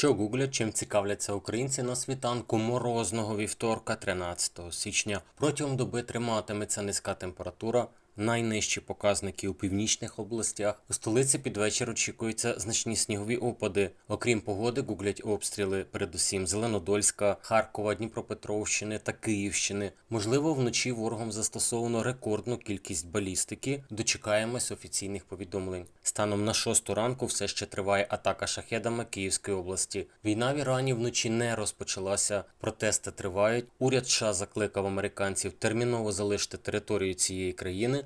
Що гуглять, чим цікавляться українці на світанку морозного вівторка 13 січня. Протягом доби триматиметься низька температура. Найнижчі показники у північних областях. У столиці під вечір очікуються значні снігові опади. Окрім погоди, гуглять обстріли, передусім Зеленодольська, Харкова, Дніпропетровщини та Київщини. Можливо, вночі ворогом застосовано рекордну кількість балістики. Дочекаємось офіційних повідомлень. Станом на 6 ранку все ще триває атака шахедами Київської області. Війна в Ірані вночі не розпочалася. Протести тривають. Уряд США закликав американців терміново залишити територію цієї країни.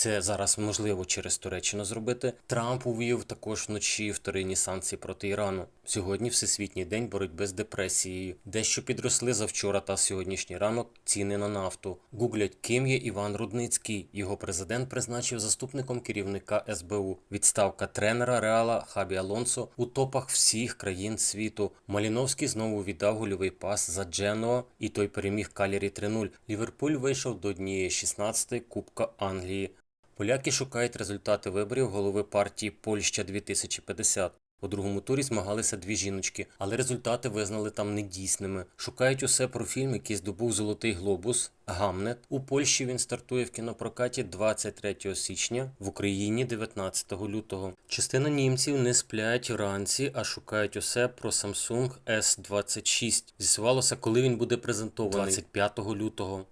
Це зараз можливо через Туреччину зробити. Трамп увів також вночі вторинні санкції проти Ірану. Сьогодні всесвітній день боротьби з депресією. Дещо підросли завчора та сьогоднішній ранок ціни на нафту. Гуглять, ким є Іван Рудницький. Його президент призначив заступником керівника СБУ. Відставка тренера Реала Хабі Алонсо у топах всіх країн світу. Маліновський знову віддав гольовий пас за Дженуа, і той переміг Калірі 3-0. Ліверпуль вийшов до однієї 16-ї Кубка Англії. Поляки шукають результати виборів голови партії Польща 2050. У другому турі змагалися дві жіночки, але результати визнали там недійсними. Шукають усе про фільм, який здобув Золотий Глобус Гамнет. У Польщі він стартує в кінопрокаті 23 січня, в Україні 19 лютого. Частина німців не сплять вранці, а шукають усе про Samsung S26. З'ясувалося, коли він буде презентований 25 лютого.